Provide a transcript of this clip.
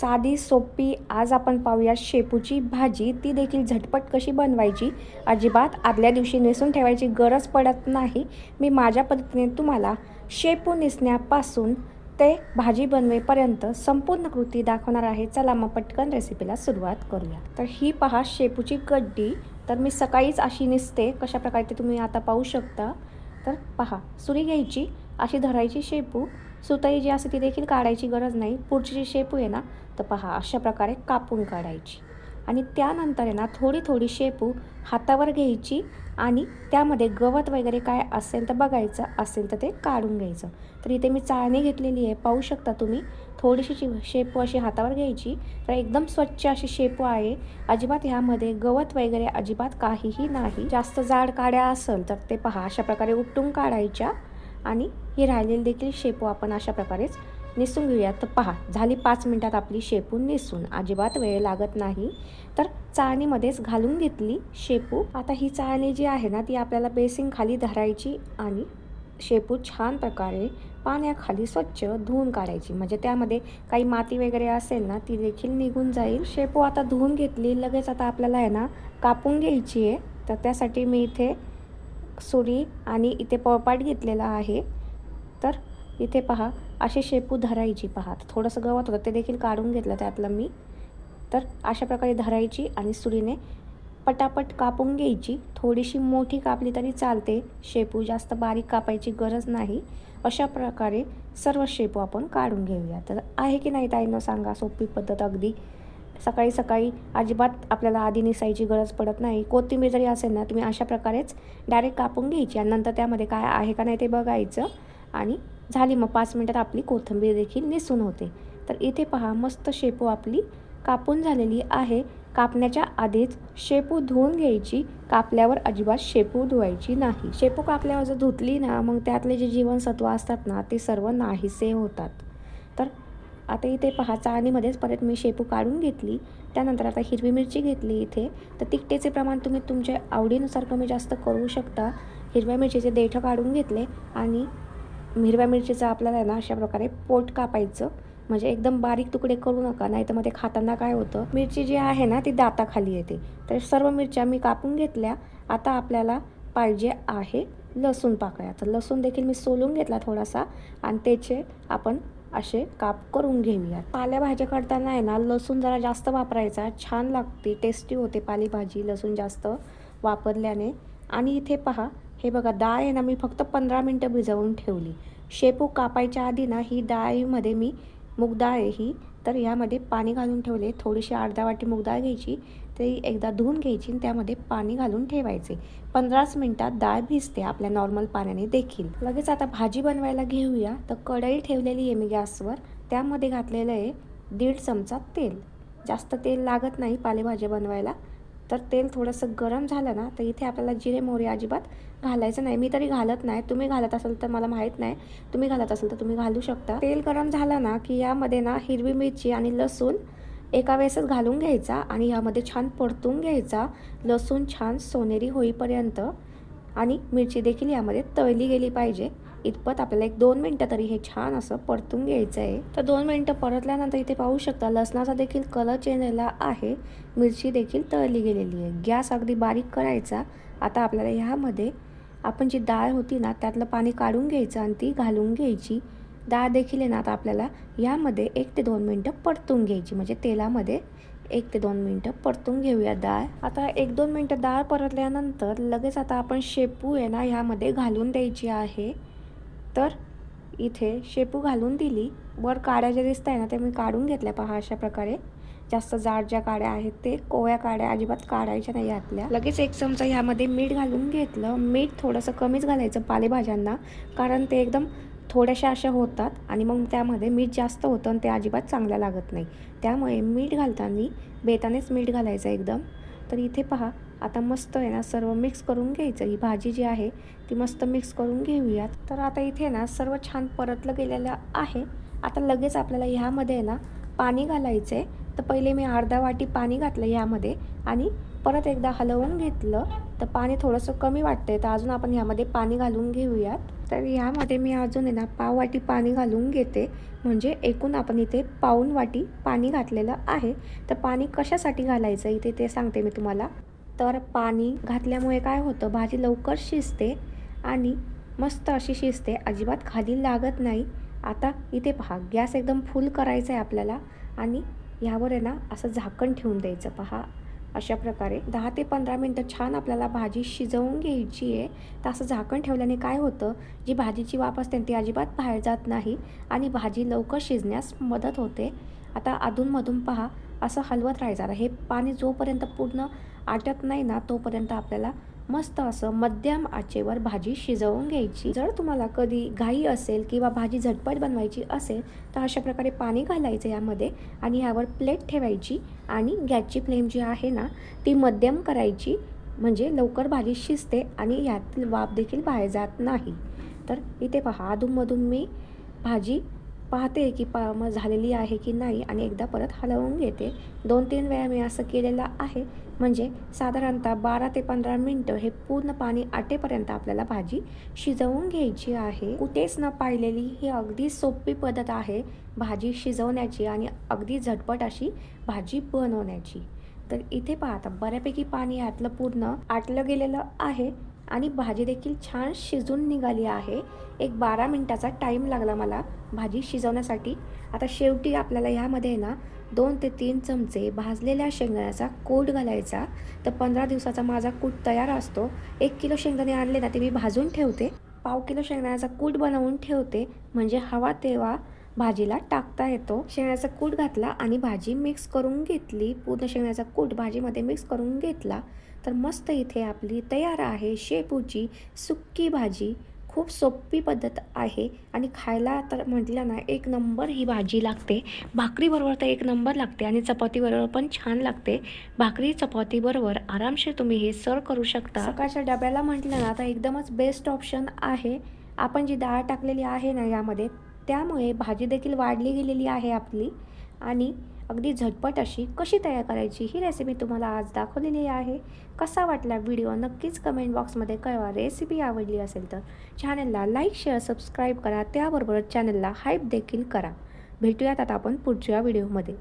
साधी सोपी आज आपण पाहूया शेपूची भाजी. ती देखील झटपट कशी बनवायची? अजिबात आदल्या दिवशी नेसून ठेवायची गरज पडत नाही. मी माझ्या पद्धतीने तुम्हाला शेपू निसण्यापासून ते भाजी बनवेपर्यंत संपूर्ण कृती दाखवणार आहे. चला मग पटकन रेसिपीला सुरुवात करूया. तर ही पहा शेपूची गड्डी. तर मी सकाळीच अशी निसते. कशा प्रकारे ते तुम्ही आता पाहू शकता? तर पहा सुरी घ्यायची अशी धरायची शेपू. सुताई जी असते ती देखील काढायची गरज नाही. पुढची जी शेपू आहे ना तर पहा अशा प्रकारे कापून काढायची. आणि त्यानंतर आहे ना थोडी थोडी शेपू हातावर घ्यायची आणि त्यामध्ये गवत वगैरे काय असेल तर बघायचं असेल तर ते काढून घ्यायचं. तर इथे मी चाळणी घेतलेली आहे. पाहू शकता तुम्ही थोडीशी ची- शेपू अशी हातावर घ्यायची तर एकदम स्वच्छ अशी शेपू आहे. अजिबात ह्यामध्ये गवत वगैरे अजिबात काहीही नाही. जास्त जाड काड्या असेल तर ते पहा अशा प्रकारे उपटून काढायच्या. आणि ही राहिलेली देखील शेपू आपण अशा प्रकारेच निसून घेऊया तर पहा झाली पाच मिनटात आपली शेपू निसून अजिबात वेळ लागत नाही. तर चाळणीमध्येच घालून घेतली शेपू. आता ही चाळणी जी आहे ना ती आपल्याला बेसिंग खाली धरायची आणि शेपू छान प्रकारे पाण्याखाली स्वच्छ धुवून काढायची. म्हणजे त्यामध्ये काही माती वगैरे असेल ना ती देखील निघून जाईल. शेपू आता धुवून घेतली लगेच आता आपल्याला आहे ना कापून घ्यायची आहे. तर त्यासाठी मी इथे सुरी आणि इथे पळपाट घेतलेला आहे. तर इथे पहा अशी शेपू धरायची पहा. थोडंसं गवत होतं ते देखील काढून घेतलं त्यातलं मी. तर अशा प्रकारे धरायची आणि सुरीने पटापट कापून घ्यायची. थोडीशी मोठी कापली तरी चालते. शेपू जास्त बारीक कापायची गरज नाही. अशा प्रकारे सर्व शेपू आपण काढून घेऊया. तर आहे की नाही ताईनं सांगा. सोपी पद्धत अगदी. सकाळी सकाळी अजिबात आपल्याला आधी निसायची गरज पडत नाही. कोथिंबीर जरी असेल ना तुम्ही अशा प्रकारेच डायरेक्ट कापून घ्यायची आणि नंतर त्यामध्ये काय आहे का नाही ते बघायचं आणि झाली मग पाच मिनटात आपली कोथिंबीर देखील निसून होते. तर इथे पहा मस्त शेपू आपली कापून झालेली आहे. कापण्याच्या आधीच शेपू धुवून घ्यायची. कापल्यावर अजिबात शेपू धुवायची नाही. शेपू कापल्यावर जर धुतली ना मग त्यातले जे जीवनसत्व असतात ना ते सर्व नाहीसे होतात. तर आता इथे पहा चाळणीमध्येच परत मी शेपू काढून घेतली. त्यानंतर आता हिरवी मिरची घेतली इथे. तर तिखटेचे प्रमाण तुम्ही तुमच्या आवडीनुसार कमी जास्त करू शकता. हिरव्या मिरचीचे देठं काढून घेतले आणि हिरव्या मिरचीचं आपल्याला आहे ना अशा प्रकारे पोट कापायचं. म्हणजे एकदम बारीक तुकडे करू नका नाही तर मग ते खाताना काय होतं? मिरची जी आहे ना ती दाताखाली येते. तर सर्व मिरच्या मी कापून घेतल्या. आता आपल्याला पाहिजे आहे लसूण पाकळ्या. तर लसूण देखील मी सोलून घेतला थोडासा. आणि त्याचे आपण असे काप करून घेऊयात. पालेभाज्या करताना आहे ना लसूण जरा जास्त वापरायचा. छान लागते टेस्टी होते पालेभाजी लसूण जास्त वापरल्याने. आणि इथे पहा हे बघा डाळ आहे ना मी फक्त पंधरा मिनटं भिजवून ठेवली. शेपू कापायच्या आधी ना ही डाळीमध्ये मी मूग डाळ आहे ही तर यामध्ये पाणी घालून ठेवले. थोडीशी अर्धा वाटी मूगडाळ घ्यायची ते एकदा धुवून घ्यायची आणि त्यामध्ये पाणी घालून ठेवायचे. पंधराच मिनटात डाळ भिजते आपल्या नॉर्मल पाण्याने देखील. लगेच आता भाजी बनवायला घेऊया. तर कढई ठेवलेली आहे मी गॅसवर. त्यामध्ये घातलेलं आहे दीड चमचा तेल. जास्त तेल लागत नाही पालेभाज्या बनवायला. तर तेल थोडंसं गरम झालं ना तर इथे आपल्याला जिरे मोहरी अजिबात घालायचं नाही. मी तरी घालत नाही. तुम्ही घालत असाल तर मला माहीत नाही. तुम्ही घालत असाल तर तुम्ही घालू शकता. तेल गरम झालं ना की यामध्ये ना हिरवी मिरची आणि लसूण एका वेळेसच घालून घ्यायचा आणि यामध्ये छान परतून घ्यायचा. लसूण छान सोनेरी होईपर्यंत आणि मिरची देखील यामध्ये तळली गेली पाहिजे. इतपत आपल्याला एक दोन मिनटं तरी हे छान असं परतून घ्यायचं आहे तर दोन मिनटं परतल्यानंतर इथे पाहू शकता लसणाचा देखील कलर चेंज झाला आहे. मिरची देखील तळली गेलेली आहे. गॅस अगदी बारीक करायचा. आता आपल्याला ह्यामध्ये आपण जी डाळ होती ना त्यातलं पाणी काढून घ्यायचं आणि ती घालून घ्यायची. डाळ देखील आहे ना आता आपल्याला यामध्ये एक ते दोन मिनटं परतून घ्यायची. म्हणजे तेलामध्ये एक ते दोन मिनटं परतून घेऊया डाळ. आता एक दोन मिनटं डाळ परतल्यानंतर लगेच आता आपण शेपू आहे ना ह्यामध्ये घालून द्यायची आहे. तर इथे शेपू घालून दिली. वर काड्या ज्या दिसत आहे ना ते मी काढून घेतल्या. पहा अशा प्रकारे. जास्त जाड ज्या काड्या आहेत ते कोव्या काड्या अजिबात काढायच्या नाही यातल्या लगेच एक चमचा ह्यामध्ये मीठ घालून घेतलं. मीठ थोडंसं कमीच घालायचं पालेभाज्यांना कारण ते एकदम थोड्याशा अशा होतात आणि मग त्यामध्ये मीठ जास्त होतं आणि ते अजिबात चांगल्या लागत नाही. त्यामुळे मीठ घालताना बेतानेच मीठ घालायचं एकदम. तर इथे पहा आता मस्त आहे ना सर्व मिक्स करून घ्यायचं. ही भाजी जी आहे ती मस्त मिक्स करून घेऊयात. तर आता इथे ना सर्व छान परतलं गेलेलं आहे. आता लगेच आपल्याला ह्यामध्ये ना पाणी घालायचं आहे तर पहिले मी अर्धा वाटी पाणी घातलं यामध्ये आणि परत एकदा हलवून घेतलं. तर पाणी थोडंसं कमी वाटतंय. तर अजून आपण ह्यामध्ये पाणी घालून घेऊयात. तर ह्यामध्ये मी अजून आहे ना पाव वाटी पाणी घालून घेते. म्हणजे एकूण आपण इथे पाऊन वाटी पाणी घातलेलं आहे. तर पाणी कशासाठी घालायचं इथे ते सांगते मी तुम्हाला. तर पाणी घातल्यामुळे काय होतं? भाजी लवकर शिजते आणि मस्त अशी शिजते. अजिबात खाली लागत नाही. आता इथे पहा गॅस एकदम फुल करायचा आहे आपल्याला आणि ह्यावर आहे ना असं झाकण ठेवून द्यायचं. पहा अशा प्रकारे दहा ते पंधरा मिनटं छान आपल्याला भाजी शिजवून घ्यायची आहे. तर असं झाकण ठेवल्याने काय होतं? जी भाजीची वाफ असते ती अजिबात बाहेर जात नाही आणि भाजी लवकर शिजण्यास मदत होते. आता अधूनमधून पहा असं हलवत राहायचं. आता हे पाणी जोपर्यंत पूर्ण आटत नाही ना तोपर्यंत आपल्याला मस्त असं मध्यम आचेवर भाजी शिजवून घ्यायची. जर तुम्हाला कधी घाई असेल किंवा भाजी झटपट बनवायची असेल तर अशा प्रकारे पाणी घालायचं यामध्ये आणि ह्यावर प्लेट ठेवायची आणि गॅसची फ्लेम जी आहे ना ती मध्यम करायची. म्हणजे लवकर भाजी शिजते आणि यातील वाफ देखील बाहेर जात नाही. तर इथे पहा अधूनमधून मी भाजी पाहते की पा मग झालेली आहे की नाही आणि एकदा परत हलवून घेते. दोन तीन वेळा मी असं केलेलं आहे. म्हणजे साधारणतः बारा ते पंधरा मिनटं हे पूर्ण पाणी आटेपर्यंत आपल्याला भाजी शिजवून घ्यायची आहे. कुठेच न पाहिलेली ही अगदी सोपी पद्धत आहे भाजी शिजवण्याची आणि अगदी झटपट अशी भाजी बनवण्याची. तर इथे पाहता बऱ्यापैकी पाणी यातलं पूर्ण आटलं गेलेलं आहे. आणि भाजी देखील छान शिजून निघाली आहे. एक बारा मिनटाचा टाईम लागला मला भाजी शिजवण्यासाठी. आता शेवटी आपल्याला ह्यामध्ये ना दोन ते तीन चमचे भाजलेल्या शेंगदाण्याचा कूट घालायचा. तर पंधरा दिवसाचा माझा कूट तयार असतो. एक किलो शेंगदाणे आणले ना ते मी भाजून ठेवते. पाव किलो शेंगदाण्याचा कूट बनवून ठेवते. म्हणजे हवा तेव्हा भाजीला टाकता येतो. शेंगण्याचा कूट घातला आणि भाजी मिक्स करून घेतली. पूर्ण शेंगण्याचा कूट भाजीमध्ये मिक्स करून घेतला. तर मस्त इथे आपली तयार आहे शेपूची सुक्की भाजी. खूप सोपी पद्धत आहे. आणि खायला तर म्हटलं ना एक नंबर ही भाजी लागते. भाकरीबरोबर तर एक नंबर लागते आणि चपातीबरोबर पण छान लागते. भाकरी चपातीबरोबर आरामशीर तुम्ही हे सर्व करू शकता. सकाळच्या डब्याला म्हटलं ना तर एकदमच बेस्ट ऑप्शन आहे. आपण जी डाळ टाकलेली आहे ना यामध्ये त्यामुळे भाजी देखील वाढली गेलेली आहे आपली. आणि अगदी झटपट अशी कशी तयार करायची ही रेसिपी तुम्हाला आज दाखवलेली आहे. कसा वाटला व्हिडिओ नक्कीच कमेंट बॉक्समध्ये कळवा. रेसिपी आवडली असेल तर चॅनलला लाईक शेअर सबस्क्राईब करा. त्याबरोबरच चॅनलला हाईप देखील करा. भेटूयात आता आपण पुढच्या व्हिडिओमध्ये